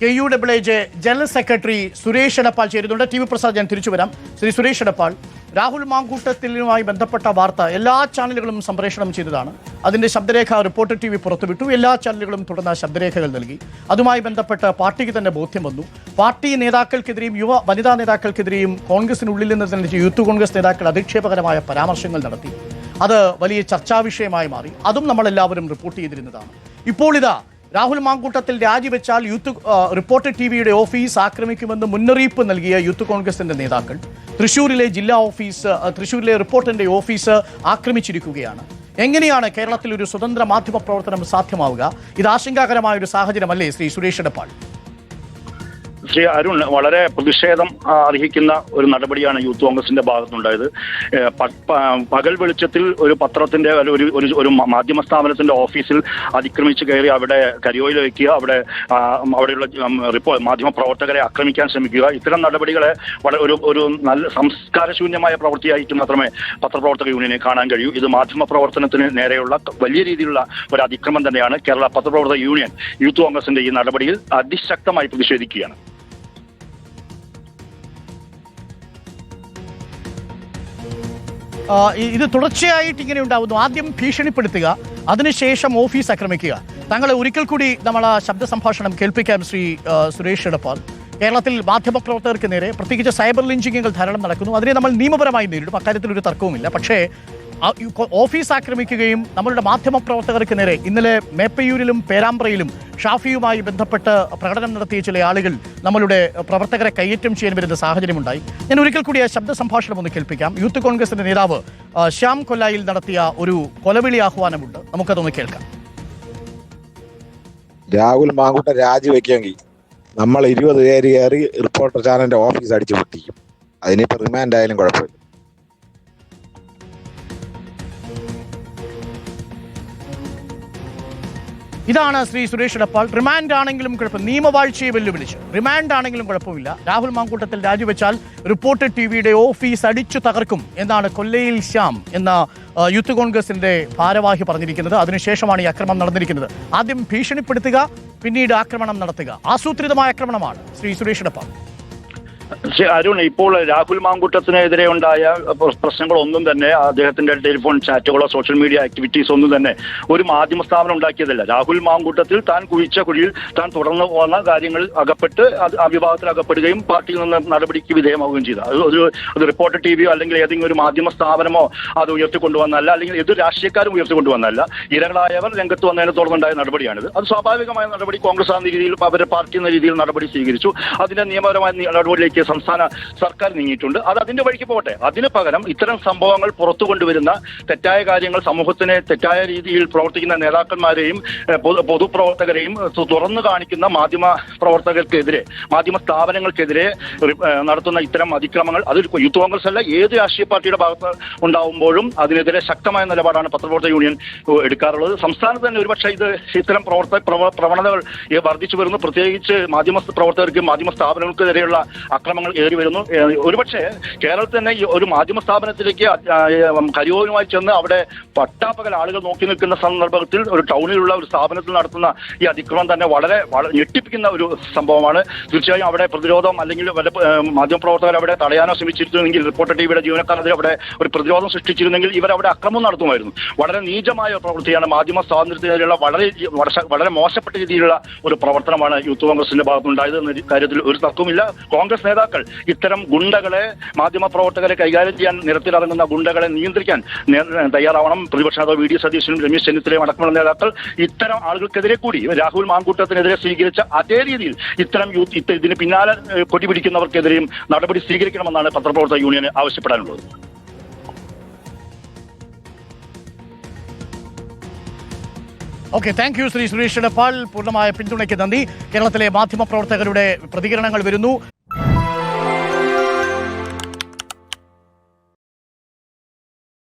K U W A J general secretary Suresh Edappal ചേരുന്നുണ്ട്. T V Prasad ഞാൻ തിരിച്ചു വരാം. ശ്രീ സുരേഷ് എടപ്പാൾ രാഹുൽ മാങ്കൂട്ടത്തിലുമായി ബന്ധപ്പെട്ട വാർത്ത എല്ലാ ചാനലുകളും സംപ്രേഷണം ചെയ്തതാണ്. അതിന്റെ ശബ്ദരേഖ റിപ്പോർട്ടർ ടി വി പുറത്തുവിട്ടു. എല്ലാ ചാനലുകളും തുടർന്ന ശബ്ദരേഖകൾ നൽകി. അതുമായി ബന്ധപ്പെട്ട് പാർട്ടിക്ക് തന്നെ ബോധ്യം വന്നു. പാർട്ടി നേതാക്കൾക്കെതിരെയും യുവ വനിതാ നേതാക്കൾക്കെതിരെയും കോൺഗ്രസിനുള്ളിൽ നിന്ന് തന്നെ യൂത്ത് കോൺഗ്രസ് നേതാക്കൾ അധിക്ഷേപകരമായ പരാമർശങ്ങൾ നടത്തി. അത് വലിയ ചർച്ചാ വിഷയമായി മാറി. അതും നമ്മളെല്ലാവരും റിപ്പോർട്ട് ചെയ്തിരുന്നതാണ്. ഇപ്പോൾ ഇതാ രാഹുൽ മാങ്കൂട്ടത്തിൽ രാജിവെച്ചാൽ യൂത്ത് റിപ്പോർട്ടർ ടി വിയുടെ ഓഫീസ് ആക്രമിക്കുമെന്ന് മുന്നറിയിപ്പ് നൽകിയ യൂത്ത് കോൺഗ്രസിന്റെ നേതാക്കൾ. തൃശൂരിലെ ജില്ലാ ഓഫീസ് തൃശൂരിലെ റിപ്പോർട്ടറിന്റെ ഓഫീസ് ആക്രമിച്ചിരിക്കുകയാണ്. എങ്ങനെയാണ് കേരളത്തിൽ ഒരു സ്വതന്ത്ര മാധ്യമ പ്രവർത്തനം സാധ്യമാവുക? ഇത് ആശങ്കാകരമായ ഒരു സാഹചര്യമല്ലേ ശ്രീ സുരേഷ് എടപ്പാൾ ശ്രീ അരുൺ വളരെ പ്രതിഷേധം അർഹിക്കുന്ന ഒരു നടപടിയാണ് യൂത്ത് കോൺഗ്രസിന്റെ ഭാഗത്തുണ്ടായത്. പകൽ വെളിച്ചത്തിൽ ഒരു പത്രത്തിന്റെ ഒരു ഒരു മാധ്യമ സ്ഥാപനത്തിന്റെ ഓഫീസിൽ അതിക്രമിച്ച് കയറി അവിടെ കരിയോയിൽ വയ്ക്കുക അവിടെ അവിടെയുള്ള റിപ്പോർട്ട് മാധ്യമ പ്രവർത്തകരെ ആക്രമിക്കാൻ ശ്രമിക്കുക. ഇത്തരം നടപടികളെ വളരെ ഒരു ഒരു നല്ല സംസ്കാരശൂന്യമായ പ്രവൃത്തിയായിട്ട് മാത്രമേ പത്രപ്രവർത്തക യൂണിയനെ കാണാൻ കഴിയൂ. ഇത് മാധ്യമ പ്രവർത്തനത്തിന് നേരെയുള്ള വലിയ രീതിയിലുള്ള ഒരു അതിക്രമം തന്നെയാണ് കേരള പത്രപ്രവർത്തക യൂണിയൻ യൂത്ത് കോൺഗ്രസിന്റെ ഈ നടപടിയിൽ അതിശക്തമായി പ്രതിഷേധിക്കുകയാണ്. ഇത് തുടർച്ചയായിട്ട് ഇങ്ങനെ ഉണ്ടാവുന്നു. ആദ്യം ഭീഷണിപ്പെടുത്തുക അതിനുശേഷം ഓഫീസ് ആക്രമിക്കുക. താങ്കളെ ഒരിക്കൽ കൂടി നമ്മൾ ആ ശബ്ദ സംഭാഷണം കേൾപ്പിക്കാം ശ്രീ സുരേഷ് എടപ്പാൾ കേരളത്തിൽ മാധ്യമപ്രവർത്തകർക്ക് നേരെ പ്രത്യേകിച്ച് സൈബർ ലിഞ്ചിങ്ങുകൾ ധാരാളം നടക്കുന്നു. അതിനെ നമ്മൾ നിയമപരമായി നേരിടും. അക്കാര്യത്തിൽ ഒരു തർക്കവുമില്ല. പക്ഷേ ഓഫീസ് ആക്രമിക്കുകയും നമ്മളുടെ മാധ്യമ പ്രവർത്തകർക്ക് നേരെ ഇന്നലെ മേപ്പയൂരിലും പേരാമ്പ്രയിലും ഷാഫിയുമായി ബന്ധപ്പെട്ട് പ്രകടനം നടത്തിയ ചില ആളുകൾ നമ്മളുടെ പ്രവർത്തകരെ കയ്യേറ്റം ചെയ്യാൻ വരുന്ന സാഹചര്യമുണ്ടായി. ഞാൻ ഒരിക്കൽ കൂടി ആ ശബ്ദ സംഭാഷണം ഒന്ന് കേൾപ്പിക്കാം. യൂത്ത് കോൺഗ്രസിന്റെ നേതാവ് ശ്യാം കൊല്ലായിൽ നടത്തിയ ഒരു കൊലവിളി ആഹ്വാനമുണ്ട്. നമുക്കതൊന്ന് കേൾക്കാം. രാഹുൽ മാങ്കുട്ട രാജിവെക്കുമെങ്കിൽ നമ്മൾ ഇരുപത് പേര് കയറി റിപ്പോർട്ടർ ചാനലിന്റെ ഓഫീസ് അടിച്ചു പൊട്ടിക്കും അതിനിപ്പോ റിമാൻഡ് ആയാലും കുഴപ്പമില്ല. ഇതാണ് ശ്രീ സുരേഷ് എടപ്പാൾ റിമാൻഡ് ആണെങ്കിലും കുഴപ്പം നിയമവാഴ്ചയെ വെല്ലുവിളിച്ച്. റിമാൻഡ് ആണെങ്കിലും കുഴപ്പമില്ല. രാഹുൽ മാങ്കൂട്ടത്തിൽ രാജിവെച്ചാൽ റിപ്പോർട്ടർ ടി വിയുടെ ഓഫീസ് അടിച്ചു തകർക്കും എന്നാണ് കൊല്ലയിൽ ശ്യാം എന്ന യൂത്ത് കോൺഗ്രസിന്റെ ഭാരവാഹി പറഞ്ഞിരിക്കുന്നത്. അതിനുശേഷമാണ് ഈ അക്രമം നടന്നിരിക്കുന്നത്. ആദ്യം ഭീഷണിപ്പെടുത്തുക പിന്നീട് ആക്രമണം നടത്തുക. ആസൂത്രിതമായ ആക്രമണമാണ് ശ്രീ സുരേഷ് എടപ്പാൾ ശ്രീ അരുൺ ഇപ്പോൾ രാഹുൽ മാങ്കുട്ടത്തിനെതിരെ ഉണ്ടായ പ്ര- പ്രശ്നങ്ങളൊന്നും തന്നെ അദ്ദേഹത്തിന്റെ ടെലിഫോൺ ചാറ്റുകളോ സോഷ്യൽ മീഡിയ ആക്ടിവിറ്റീസ് ഒന്നും തന്നെ ഒരു മാധ്യമ സ്ഥാപനം ഉണ്ടാക്കിയതല്ല. രാഹുൽ മാങ്കുട്ടത്തിൽ താൻ കുഴിച്ച കുഴിയിൽ താൻ തുടർന്ന് പോകുന്ന കാര്യങ്ങൾ അകപ്പെട്ട് അത് ആ വിഭാഗത്തിൽ അകപ്പെടുകയും പാർട്ടിയിൽ നിന്ന് നടപടിക്ക് വിധേയമാവുകയും ചെയ്തു. അത് ഒരു അത് റിപ്പോർട്ടർ ടി വിയോ അല്ലെങ്കിൽ ഏതെങ്കിലും ഒരു മാധ്യമ സ്ഥാപനമോ അത് ഉയർത്തിക്കൊണ്ടുവന്നല്ല അല്ലെങ്കിൽ ഏത് രാഷ്ട്രീയക്കാരും ഉയർത്തിക്കൊണ്ടുവന്നല്ല ഇരകളായവർ രംഗത്ത് വന്നതിനെ തുടർന്നുണ്ടായ നടപടിയാണിത്. അത് സ്വാഭാവികമായ നടപടി കോൺഗ്രസ് ആ രീതിയിൽ അവരുടെ പാർട്ടി എന്ന രീതിയിൽ നടപടി സ്വീകരിച്ചു. അതിന്റെ നിയമപരമായ നി- നടപടിയിലേക്ക് സംസ്ഥാന സർക്കാർ നീങ്ങിയിട്ടുണ്ട്. അത് അതിന്റെ വഴിക്ക് പോകട്ടെ. അതിന് പകരം ഇത്തരം സംഭവങ്ങൾ പുറത്തു കൊണ്ടുവരുന്ന തെറ്റായ കാര്യങ്ങൾ സമൂഹത്തിനെ തെറ്റായ രീതിയിൽ പ്രവർത്തിക്കുന്ന നേതാക്കന്മാരെയും പൊതുപ്രവർത്തകരെയും തുറന്നു കാണിക്കുന്ന മാധ്യമ പ്രവർത്തകർക്കെതിരെ മാധ്യമ സ്ഥാപനങ്ങൾക്കെതിരെ നടത്തുന്ന ഇത്തരം അതിക്രമങ്ങൾ. അത് യൂത്ത് കോൺഗ്രസ് അല്ല ഏത് രാഷ്ട്രീയ പാർട്ടിയുടെ ഭാഗത്ത് ഉണ്ടാവുമ്പോഴും അതിനെതിരെ ശക്തമായ നിലപാടാണ് പത്രപ്രവർത്തക യൂണിയൻ എടുക്കാറുള്ളത്. സംസ്ഥാനത്ത് തന്നെ ഒരുപക്ഷെ ഇത് ഇത്തരം പ്രവർത്തക പ്രവണതകൾ വർദ്ധിച്ചു വരുന്നു. പ്രത്യേകിച്ച് മാധ്യമ പ്രവർത്തകർക്കും മാധ്യമ സ്ഥാപനങ്ങൾക്കെതിരെയുള്ള അക്രമങ്ങൾ ഏറി വരുന്നു. ഒരുപക്ഷെ കേരളത്തിൽ തന്നെ ഒരു മാധ്യമ സ്ഥാപനത്തിലേക്ക് കരിയോലുമായി ചെന്ന് അവിടെ പട്ടാപ്പകൽ ആളുകൾ നോക്കി നിൽക്കുന്ന സന്ദർഭത്തിൽ ഒരു ടൗണിലുള്ള ഒരു സ്ഥാപനത്തിൽ നടത്തുന്ന ഈ അതിക്രമം തന്നെ വളരെ ഞെട്ടിപ്പിക്കുന്ന ഒരു സംഭവമാണ്. തീർച്ചയായും അവിടെ പ്രതിരോധം അല്ലെങ്കിൽ ഏഹ്, മാധ്യമപ്രവർത്തകർ അവിടെ തടയാനോ ശ്രമിച്ചിരുന്നെങ്കിൽ റിപ്പോർട്ടർ ടിവിയുടെ ജീവനക്കാരെതിരെ അവിടെ ഒരു പ്രതിരോധം സൃഷ്ടിച്ചിരുന്നെങ്കിൽ ഇവരവിടെ അക്രമം നടത്തുമായിരുന്നു. വളരെ നീചമായ പ്രവൃത്തിയാണ് മാധ്യമ സ്വാതന്ത്ര്യത്തിനെതിരെയുള്ള വളരെ- വളരെ മോശപ്പെട്ട രീതിയിലുള്ള ഒരു പ്രവർത്തനമാണ് യൂത്ത് കോൺഗ്രസിന്റെ ഭാഗത്തുണ്ടായത് എന്ന കാര്യത്തിൽ ഒരു തർക്കവുമില്ല. കോൺഗ്രസ് നേതാക്കൾ ഇത്തരം ഗുണ്ടകളെ മാധ്യമ പ്രവർത്തകരെ കൈകാര്യം ചെയ്യാൻ നിരത്തിലിറങ്ങുന്ന ഗുണ്ടകളെ നിയന്ത്രിക്കാൻ തയ്യാറാവണം. പ്രതിപക്ഷ നേതാവ് വി ഡി സതീശനും രമേശ് ചെന്നിത്തലയും അടക്കമുള്ള നേതാക്കൾ ഇത്തരം ആളുകൾക്കെതിരെ കൂടി രാഹുൽ മാങ്കൂട്ടത്തിനെതിരെ സ്വീകരിച്ച അതേ രീതിയിൽ ഇത്തരം യൂത്ത് ഇതിന് പിന്നാലെ കൊടിപിടിക്കുന്നവർക്കെതിരെയും നടപടി സ്വീകരിക്കണമെന്നാണ് പത്രപ്രവർത്തക union ആവശ്യപ്പെടാനുള്ളത്. Okay thank you Shri Suresh Edappal. പൂർണമായ പിന്തുണയ്ക്ക് നന്ദി. കേരളത്തിലെ മാധ്യമപ്രവർത്തകരുടെ പ്രതികരണങ്ങൾ വരുന്നു.